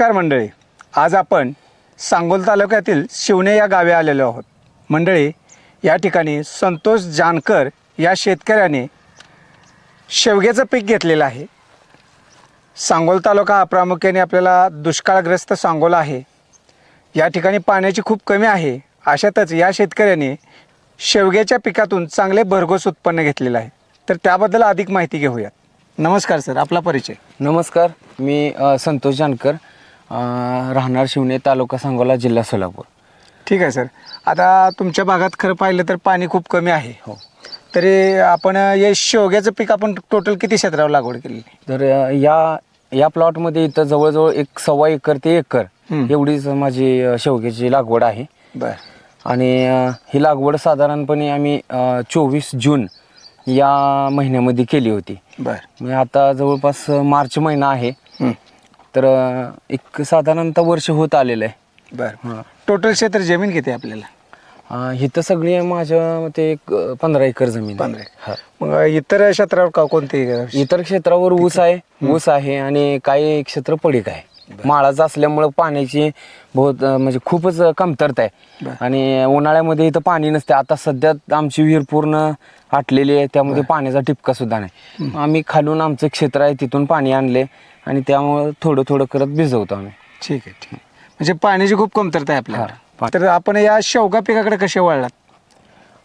नमस्कार मंडळी. आज आपण सांगोल तालुक्यातील शिवणे या गावी आलेलो आहोत. मंडळी या ठिकाणी संतोष जानकर या शेतकऱ्याने शेवग्याचं पीक घेतलेलं आहे. सांगोल तालुका हा प्रामुख्याने आपल्याला दुष्काळग्रस्त सांगोला आहे. या ठिकाणी पाण्याची खूप कमी आहे. अशातच या शेतकऱ्याने शेवग्याच्या पिकातून चांगले भरघोस उत्पन्न घेतलेलं आहे. तर त्याबद्दल अधिक माहिती घेऊयात. नमस्कार सर. आपला परिचय. नमस्कार. मी संतोष जानकर. अ, राहणार शिवणे तालुका सांगोला जिल्हा सोलापूर. ठीक आहे सर. आता तुमच्या भागात खरं पाहिलं तर पाणी खूप कमी आहे. हो. तरी आपण हे शेवग्याचं पीक आपण टोटल किती क्षेत्रावर लागवड केली तर अ, या या प्लॉटमध्ये इथं जवळजवळ एक सव्वा एकर ते एकर हं. एवढीच माझी अ, शेवग्याची लागवड आहे. बर. आणि अ, ही लागवड साधारणपणे आम्ही चोवीस जून या महिन्यामध्ये केली होती. बर. म्हणजे आता जवळपास मार्च महिना आहे. तर अ, एक साधारणतः वर्ष होत आलेलं आहे. बर हां टोटल क्षेत्र जमीन किती आहे आपल्याला? अ, इथं सगळी माझ्या मते एक अ, पंधरा एकर जमीन आहे. पंधरा हा. मग इतर क्षेत्रावर का कोणती? इतर क्षेत्रावर ऊस आहे ऊस आहे आणि काही क्षेत्र पडीक आहे. माळाचं असल्यामुळं पाण्याची बहुत अं, म्हणजे खूपच कमतरता आहे. आणि उन्हाळ्यामध्ये इथं पाणी नसते आता सध्या आमची विहीर पूर्ण आटलेली आहे त्यामध्ये पाण्याचा टिपका सुद्धा नाही. आम्ही खालून आमचं क्षेत्र आहे तिथून पाणी आणले आणि त्यामुळं थोडं थोडं करत भिजवतो आम्ही. ठीक आहे ठीक आहे. म्हणजे पाण्याची खूप कमतरता आहे आपल्याला. तर आपण या शेवगा पिकाकडे कसे वळलात?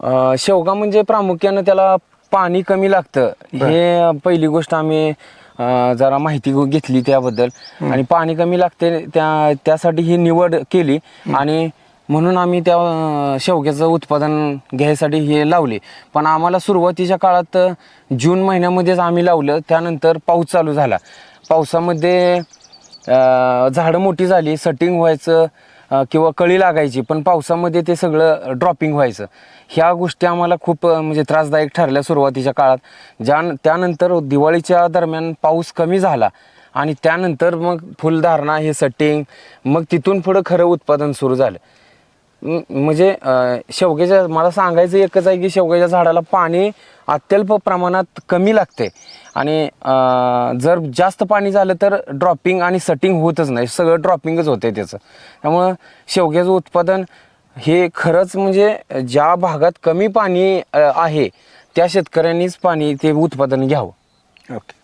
अं, शेवगा म्हणजे प्रामुख्यानं त्याला पाणी कमी लागतं. हे पहिली गोष्ट आम्ही अं, जरा माहिती घेऊ- घेतली त्याबद्दल. आणि पाणी कमी लागते त्या त्यासाठी ही निवड केली. आणि म्हणून आम्ही त्या अं, शेवग्याचं उत्पादन घ्यायसाठी हे लावले. पण आम्हाला सुरुवातीच्या काळात अं, जून महिन्यामध्येच आम्ही लावलं. त्यानंतर पाऊस चालू झाला. पावसामध्ये झाडं मोठी झाली सटिंग व्हायचं किंवा कळी लागायची पण पावसामध्ये ते सगळं ड्रॉपिंग व्हायचं. ह्या गोष्टी आम्हाला खूप म्हणजे त्रासदायक ठरल्या सुरुवातीच्या काळात. ज्या त्यानंतर दिवाळीच्या दरम्यान पाऊस कमी झाला आणि त्यानंतर मग फुलधारणा हे सटिंग मग तिथून पुढं खरं उत्पादन सुरू झालं. म्हणजे शेवग्याच्या मला सांगायचं एकच आहे की शेवग्याच्या झाडाला पाणी अत्यल्प प्रमाणात कमी लागते. आणि जर जास्त पाणी झालं तर ड्रॉपिंग आणि सटिंग होतच नाही. सगळं ड्रॉपिंगच होते त्याचं. त्यामुळं शेवग्याचं उत्पादन हे खरंच म्हणजे ज्या भागात कमी पाणी आहे त्या शेतकऱ्यांनीच पाणी ते उत्पादन घ्यावं. ओके.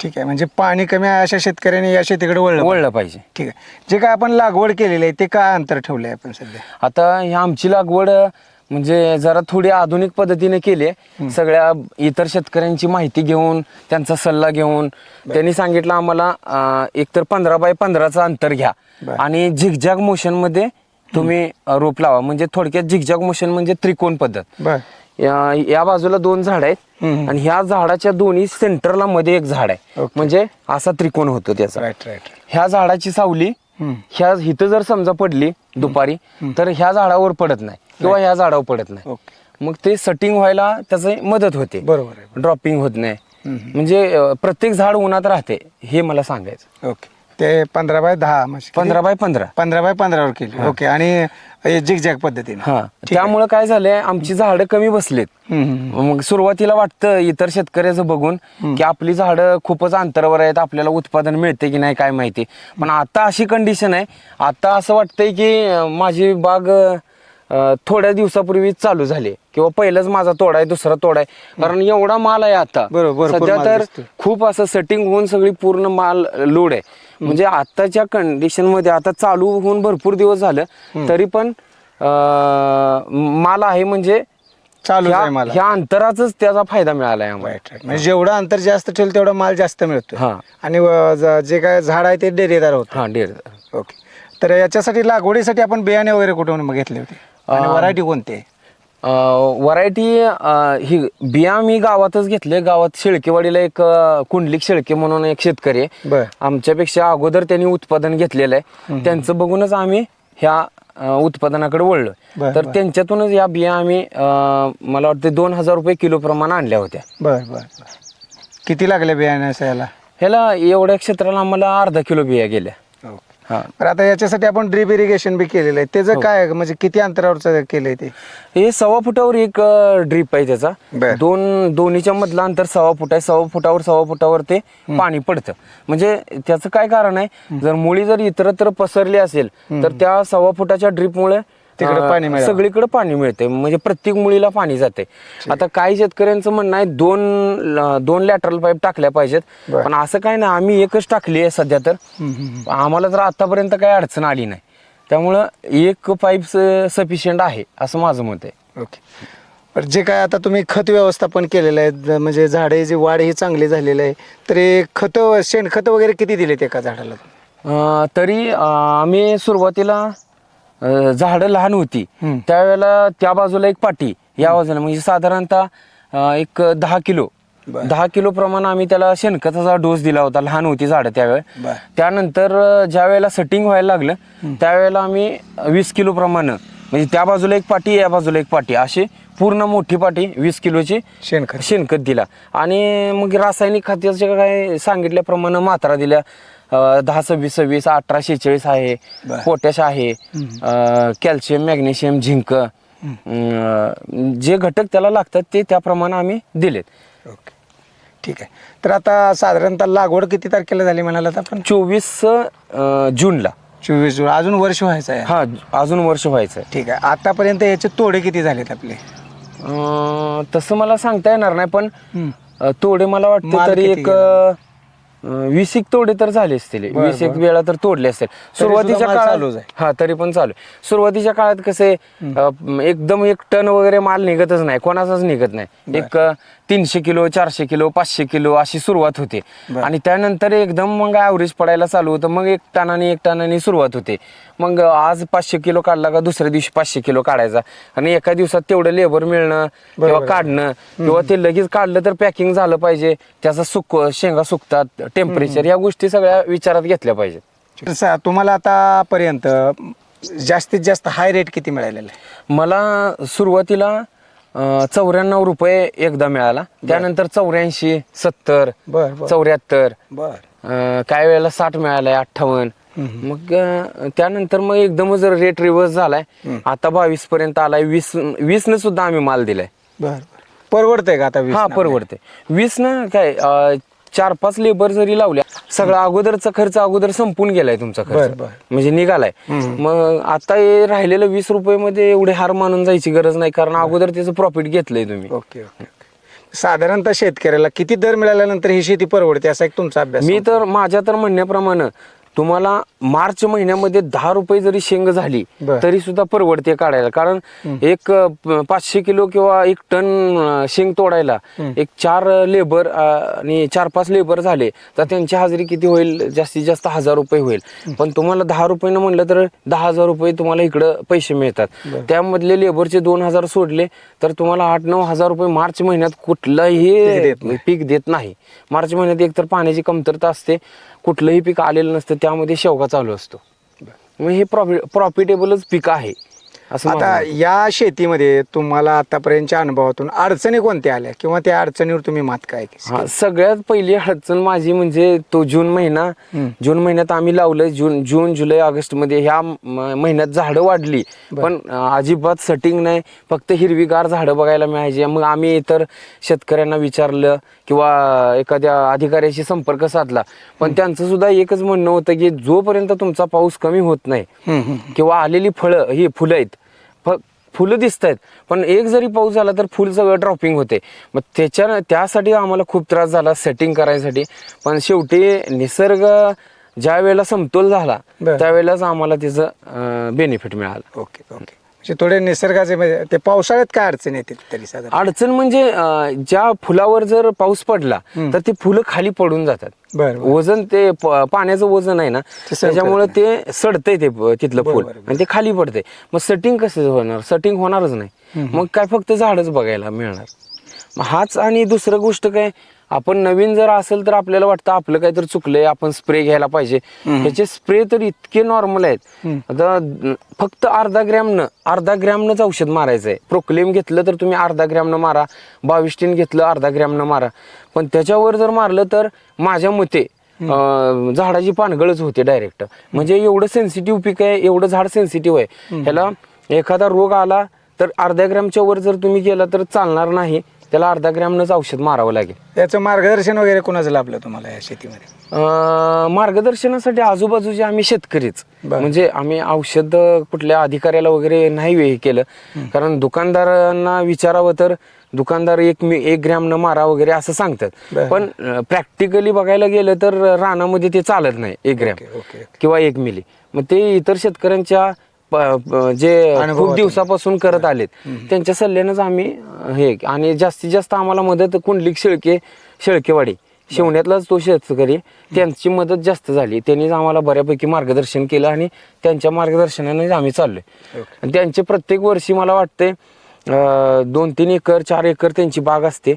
ठीक आहे. म्हणजे पाणी कमी आहे अशा शेतकऱ्यांनी या शेतीकडे वळलं. वळलं पाहिजे. ठीक आहे. जे काय आपण लागवड केलेली आहे ते काय अंतर ठेवलं आहे आपण सध्या? आता ही आमची लागवड म्हणजे जरा थोडी आधुनिक पद्धतीने केली आहे. सगळ्या इतर शेतकऱ्यांची माहिती घेऊन त्यांचा सल्ला घेऊन त्यांनी सांगितलं आम्हाला अ, एकतर पंधरा बाय पंधराचं अंतर घ्या. बरं. आणि झिगझॅग मोशनमध्ये तुम्ही अ, रोप लावा. म्हणजे थोडक्यात झिगझॅग मोशन म्हणजे त्रिकोण पद्धत. बर. या या बाजूला दोन झाड आहेत. हम्म. आणि ह्या झाडाच्या दोन्ही सेंटरला मध्ये एक झाड आहे. म्हणजे असा त्रिकोण होतो त्याचा. राईट राईट ह्या झाडाची सावली हम्म. ह्या इथं जर समजा पडली दुपारी तर ह्या झाडावर पडत नाही. किंवा ह्या झाडावर पडत नाही. ओके. मग ते सटिंग व्हायला त्याची मदत होते. बरोबर आहे. ड्रॉपिंग होत नाही. हम्म. म्हणजे अं, प्रत्येक झाड उन्हात राहते हे मला सांगायचं. ओके. ते पंधरा बाय दहा म्हणजे किती? पंधरा बाय पंधरा. पंधरा बाय पंधरावर केली. ओके. आणि झिगझॅग पद्धतीने. हा. त्यामुळे काय झालंय आमची झाडं कमी बसलेत. हम्म, हम्म. मग सुरुवातीला वाटतं इतर शेतकऱ्याचं बघून की आपली झाडं खूपच अंतरावर आहेत आपल्याला उत्पादन मिळते की नाही काय माहिती. पण आता अशी कंडिशन आहे आता असं वाटतंय की अं, माझी बाग अं, थोड्या दिवसापूर्वी चालू झाली. किंवा पहिलंच माझा तोडा आहे दुसरा तोडा आहे. कारण एवढा माल आहे आता. बरोबर, भरपूर सध्या माल तर दिसतोय. खूप असं सेटिंग होऊन सगळी पूर्ण माल लोड आहे. म्हणजे आताच्या कंडिशनमध्ये आता चालू होऊन भरपूर दिवस झालं तरी पण माल आहे म्हणजे आहे ह्या मला. ह्या अंतराचाच त्याचा फायदा मिळाला म्हणजे जेवढं अंतर जास्त ठेवलं तेवढा माल जास्त मिळतो हा. आणि ज- काय झाड आहे ते डेरेदार होत. हा डेर ओके तर याच्यासाठी लागवडीसाठी आपण बियाणे वगैरे कुठून घेतले होते? व्हरायटी कोणते व्हरायटी ही बिया मी गावातच घेतले गावात शेळकेवाडीला एक अं, कुंडलिक शेळके म्हणून एक शेतकरी आहे. बर. आमच्यापेक्षा अगोदर त्यांनी उत्पादन घेतलेलं आहे. त्यांचं बघूनच आम्ही ह्या अं, उत्पादनाकडे वळलो. बर, तर बर. त्यांच्यातूनच या बिया आम्ही अं, मला वाटतं दोन हजार रुपये किलो प्रमाण आणल्या होत्या. बर बर बर. किती लागले बियाणे याला? ह्याला एवढ्या क्षेत्राला आम्हाला अर्धा किलो बिया गेल्या. तर आता याच्यासाठी आपण ड्रीप इरिगेशन बी केलेलं आहे. हो. त्याचं काय आहे? म्हणजे किती अंतरावरचं केलंय ते? हे सव्वा फुटावर एक ड्रीप आहे त्याचा. दोन दोन्हीच्या मधलं अंतर सव्वा फुट आहे. सव्वा फुटावर सव्वा फुटावर ते पाणी पडतं. म्हणजे त्याचं काय कारण आहे? जर मुळी जर इतरत्र पसरली असेल तर त्या सव्वा फुटाच्या ड्रीपमुळे तिकडं पाणी मिळावं. सगळीकडे पाणी मिळते म्हणजे प्रत्येक मुळीला पाणी जाते आता काही शेतकऱ्यांचं म्हणणं आहे दोन ल- दोन लॅटरल पाईप टाकल्या पाहिजेत. बर. पण असं काय नाही आम्ही एकच टाकली आहे सध्या तर. आम्हाला तर आतापर्यंत काही अडचण आली नाही. त्यामुळं एक पाईप सफिशियंट आहे असं माझं मत आहे. ओके. बरं जे काय आता तुम्ही खत व्यवस्थापन केलेलं आहे ज- म्हणजे झाडे जी वाढ ही चांगली झालेली आहे तर खतं शेणखत वगैरे किती दिलेत एका झाडाला? अं, तरी अं, आम्ही सुरुवातीला अं, झाडं लहान होती. त्यावेळेला त्या बाजूला एक पाटी या बाजूला. म्हणजे साधारणतः अं, एक दहा किलो. दहा किलो प्रमाण आम्ही त्याला शेणखताचा डोस दिला होता लहान होती झाडं त्यावेळेस. बरं. त्यानंतर अं, ज्या वेळेला सेटिंग व्हायला लागलं त्यावेळेला आम्ही वीस किलो प्रमाण म्हणजे त्या बाजूला एक पाटी या बाजूला एक पाटी अशी पूर्ण मोठी पाटी वीस किलोची शेणखत. शेणखत दिला. आणि मग रासायनिक खताच्या काय सांगितल्याप्रमाणे मात्रा दिल्या. अं, दहा सव्वीस सव्वीस अठरा शेहेचाळीस आहे बर. पोटॅश आहे कॅल्शियम मॅग्नेशियम झिंक अं, जे घटक त्याला लागतात ते त्याप्रमाणे आम्ही दिलेत. ओके. ठीक आहे. तर आता साधारणतः लागवड किती तारखेला झाली म्हणालात आपण? चोवीस अं, जूनला. चोवीस जून. अजून वर्ष व्हायचं आहे. हा अजून वर्ष व्हायचं ठीक आहे. आतापर्यंत याचे तोडे किती झालेत आपले? अं, तसं मला सांगता येणार नाही पण. अं, तोडे मला वाटतं माल तरी किती एक अं, वीस एक तोडे तर झाले असतील. वीस एक. वेळा तर तोडले असतील. सुरुवातीच्या काळात. हा तरी पण चालू आहे. सुरुवातीच्या काळात कसे एकदम एक टन वगैरे माल निघतच नाही. कोणाचाच निघत नाही. एक तीनशे किलो चारशे किलो पाचशे किलो अशी सुरुवात होते. आणि त्यानंतर एकदम मग ॲव्हरेज पडायला चालू होतं. मग एक टनाने एक टनाने सुरुवात होते. मग आज पाचशे किलो काढला का दुसऱ्या दिवशी पाचशे किलो काढायचा. आणि एका दिवसात तेवढं लेबर मिळणं किंवा. काढणं किंवा ते लगेच काढलं तर पॅकिंग झालं पाहिजे. त्याचा सुक शेंगा सुकतात टेम्परेचर या गोष्टी सगळ्या विचारात घेतल्या पाहिजेत. सा- तुम्हाला आतापर्यंत जास्तीत जास्त हाय रेट किती मिळालेला आहे? मला सुरुवातीला चौऱ्याण्णव रुपये एकदा मिळाला. त्यानंतर चौऱ्याऐंशी सत्तर बर बर. चौऱ्याहत्तर बर. अं, काही वेळेला साठ मिळालाय अठ्ठावन्न. मग अं, त्यानंतर मग एकदमच रेट रिव्हर्स झालाय आता बावीस पर्यंत आलाय वीस वीस न सुद्धा आम्ही माल दिलाय. बर परवडतंय का आता वीस हा? परवडते वीस न काय अं, चार पाच लेबर जरी लावल्या सगळा अगोदरचा खर्च अगोदर संपून गेलाय तुमचा बर, खर्च. बर. म्हणजे निघालाय. मग आता हे राहिलेलं वीस रुपये मध्ये एवढे हार मानून जायची गरज नाही कारण अगोदर त्याचं प्रॉफिट घेतलंय तुम्ही. Okay okay okay. साधारणतः शेतकऱ्याला किती दर मिळाल्यानंतर ही शेती परवडते असा एक तुमचा अभ्यास मी तर माझ्या तर म्हणण्याप्रमाणे तुम्हाला मार्च महिन्यामध्ये दहा रुपये जरी शेंग झाली. तरी सुद्धा परवडते काढायला. कारण एक पाचशे किलो किंवा एक टन शेंग तोडायला एक चार लेबर आणि चार पाच लेबर झाले तर त्यांची हाजरी किती होईल? जास्तीत जास्त हजार रुपये होईल. पण तुम्हाला दहा रुपयानं म्हणलं तर दहा हजार रुपये तुम्हाला इकडं पैसे मिळतात. त्यामधले लेबरचे दोन हजार सोडले तर तुम्हाला आठ नऊ हजार रुपये मार्च महिन्यात कुठलाही. पीक देत नाही. मार्च महिन्यात एकतर पाण्याची कमतरता असते कुठलंही पीक आलेलं नसतं त्यामध्ये शेवगा चालू असतो. मग हे प्रॉफिट प्रॉफिटेबलच पीक आहे. असं आता. या शेतीमध्ये तुम्हाला आतापर्यंतच्या अनुभवातून अडचणी कोणत्या आल्या? किंवा त्या अडचणीवर तुम्ही मात काय केली? हा सगळ्यात पहिली अडचण माझी म्हणजे तो जून महिना. जून महिन्यात आम्ही लावलं जून जून जुलै ऑगस्टमध्ये ह्या म- महिन्यात झाडं वाढली. पण अं, अजिबात सटिंग नाही. फक्त हिरवीगार झाडं बघायला मिळायची. मग आम्ही इतर शेतकऱ्यांना विचारलं किंवा एखाद्या अधिकाऱ्याशी संपर्क साधला. पण त्यांचं सुद्धा एकच म्हणणं होतं की जोपर्यंत तुमचा पाऊस कमी होत नाही हम्म, हम्म. किंवा आलेली फळं ही फुलं आहेत फ फुलं दिसत आहेत पण एक जरी पाऊस झाला तर फुल सगळं ड्रॉपिंग होते. मग त्याच्या त्यासाठी आम्हाला खूप त्रास झाला सेटिंग करायसाठी. पण शेवटी निसर्ग ज्या वेळेला समतोल झाला. त्यावेळेलाच आम्हाला त्याचं बेनिफिट मिळालं. ओके ओके म्हणजे थोडे निसर्गाचे म्हणजे ते पावसाळ्यात काय अडचण येते तरी साधारण? अडचण म्हणजे अं, ज्या फुलावर जर पाऊस पडला तर ते फुलं खाली पडून जातात. बरं बरं. वजन ते प- पाण्याचं वजन आहे ना ते सहन त्याच्यामुळे ते सडतंय ते प- तिथलं फुल. बरोबर, आणि ते खाली पडते मग सेटिंग कसं होणार? सेटिंग होणारच नाही. मग काय फक्त झाडच बघायला मिळणार? मग हाच आणि दुसरं गोष्ट काय? आपण नवीन जर असेल तर आपल्याला वाटतं आपलं काहीतरी चुकलंय आपण स्प्रे घ्यायला पाहिजे. त्याचे स्प्रे तर इतके नॉर्मल आहेत. आता फक्त अर्धा ग्रॅमनं अर्धा ग्रॅमनंच औषध मारायचं आहे प्रोक्लेम घेतलं तर तुम्ही अर्धा ग्रॅमनं मारा बाविस्टीन घेतलं अर्धा ग्रॅमनं मारा. पण त्याच्यावर जर मारलं तर माझ्या मते झाडाची पानगळच होते डायरेक्ट म्हणजे एवढं सेन्सिटिव्ह पीक आहे एवढं झाड सेन्सिटिव्ह आहे. ह्याला एखादा रोग आला तर अर्ध्या ग्रॅमच्या वर जर तुम्ही गेला तर चालणार नाही. त्याला अर्धा ग्रॅमनंच औषध मारावं लागेल. याचं मार्गदर्शन वगैरे कोणाचं लाभलं तुम्हाला या शेतीमध्ये? अं, मार्गदर्शनासाठी आजूबाजूचे आम्ही शेतकरीच. बरं. म्हणजे आम्ही औषध कुठल्या अधिकाऱ्याला वगैरे नाही हे केलं. कारण दुकानदारांना विचारावं तर दुकानदार एक मी एक ग्रॅम न मारा वगैरे असं सांगतात. बरं. पण प्रॅक्टिकली बघायला गेलं तर रानामध्ये ते चालत नाही एक ग्रॅम ओके, ओके. किंवा एक मिली मग ते इतर शेतकऱ्यांच्या प- जे. खूप दिवसापासून करत आलेत. त्यांच्या सल्ल्यानंच आम्ही हे आणि जास्तीत जास्त आम्हाला मदत कुंडलिक शेळके शेळकेवाडी शिवण्यातलाच तो शेतकरी त्यांची मदत जास्त झाली. त्यांनीच आम्हाला बऱ्यापैकी मार्गदर्शन केलं आणि त्यांच्या मार्गदर्शनाने आम्ही चाललोय. आणि त्यांचे प्रत्येक वर्षी मला वाटते दोन तीन एकर चार एकर त्यांची बाग असते.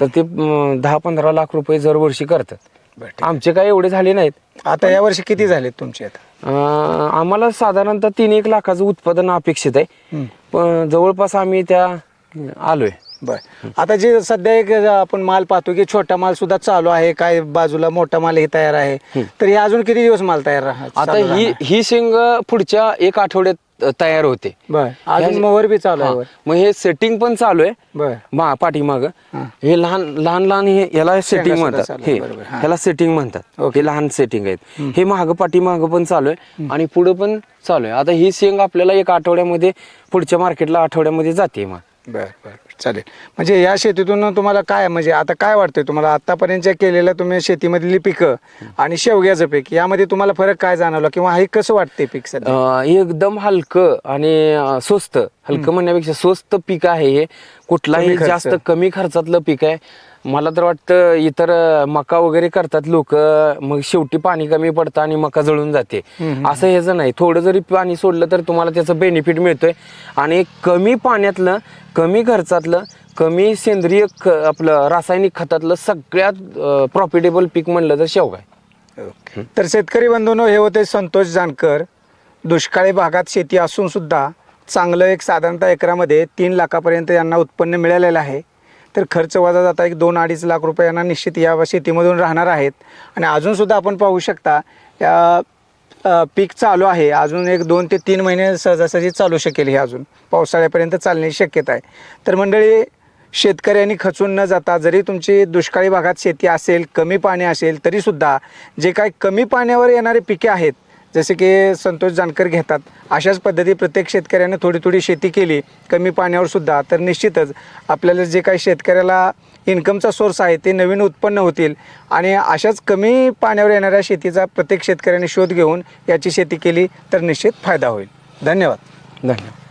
तर ते अं, दहा पंधरा लाख रुपये दरवर्षी करतात. बरं. आमचे काय एवढे झाले नाहीत. आता या वर्षी किती झालेत तुमचे आता? अं, आम्हाला साधारणतः तीन एक लाखाचं उत्पादन अपेक्षित आहे. पण जवळपास आम्ही त्या आलोय. बर. आता जे सध्या एक आपण माल पाहतो की छोटा माल सुद्धा चालू आहे काय बाजूला मोठा माल हे तयार आहे. तर हे अजून किती दिवस माल तयार राहा आता चालू ही राहणार? ही शेंग पुढच्या एक आठवड्यात तयार होते. बर. अजून ह्या- मोवर बी चालू आहे. वर. मग हे सेटिंग पण चालू आहे. बर. मा पाठीमाग. हा. हे लहान लहान लहान हे याला सेटिंग सुद्धा म्हणतात. चालू आहे, हे बरोबर, हा. ह्याला सेटिंग म्हणतात. ओके. हे लहान सेटिंग आहेत. हे माग पाठीमाग पण चालू आहे. आणि पुढे पण चालू आहे. आता ही शेंग आपल्याला एक आठवड्यामध्ये पुढच्या मार्केटला आठवड्यामध्ये जाते मग. बर. चालेल. म्हणजे या शेतीतून तुम्हाला काय म्हणजे आता काय वाटतंय तुम्हाला? आतापर्यंत केलेल्या तुम्ही शेतीमधली पिकं आणि शेवग्याचं पीक यामध्ये तुम्हाला फरक काय जाणवला किंवा हे कसं वाटतंय पीक सध्या? अं, एकदम हलकं आणि अं, स्वस्त. हलकं म्हणण्यापेक्षा स्वस्त पीक आहे हे. कुठलाही कमी खर्च. जास्त कमी खर्चातलं पीक आहे. मला तर वाटतं इतर अं, मका वगैरे करतात लोक. मग शेवटी पाणी कमी पडतं आणि मका जळून जाते. असं ह्याचं नाही. थोडं जरी पाणी सोडलं तर तुम्हाला त्याचं बेनिफिट मिळतोय. आणि कमी पाण्यातलं कमी खतातलं कमी सेंद्रिय ख आपलं रासायनिक खतातलं सगळ्यात प्रॉफिटेबल पीक म्हणलं तर शेवगा आहे. ओके. तर शेतकरी बंधूंनो हे होते संतोष जानकर. दुष्काळी भागात शेती असून सुद्धा चांगलं एक साधारणतः एकरामध्ये तीन लाखापर्यंत यांना उत्पन्न मिळालेलं आहे. तर खर्च वजा जाता एक दोन अडीच लाख रुपये यांना निश्चित या शेतीमधून राहणार आहेत. आणि अजूनसुद्धा आपण पाहू शकता या अ, पीक चालू आहे. अजून एक दोन ते तीन महिने सहजासहजी चालू शकेल हे अजून. पावसाळ्यापर्यंत चालण्याची शक्यता आहे. तर मंडळी शेतकऱ्यांनी खचून न जाता जरी तुमची दुष्काळी भागात शेती असेल कमी पाणी असेल तरीसुद्धा जे काही कमी पाण्यावर येणारे पिके आहेत जसे की संतोष जानकर घेतात अशाच पद्धती प्रत्येक शेतकऱ्याने थोडी थोडी शेती केली कमी पाण्यावर सुद्धा तर निश्चितच आपल्याला जे काही शेतकऱ्याला इन्कमचा सोर्स आहे ते नवीन उत्पन्न होतील. आणि अशाच कमी पाण्यावर येणाऱ्या शेतीचा प्रत्येक शेतकऱ्याने शोध घेऊन याची शेती केली तर निश्चित फायदा होईल. धन्यवाद. धन्यवाद.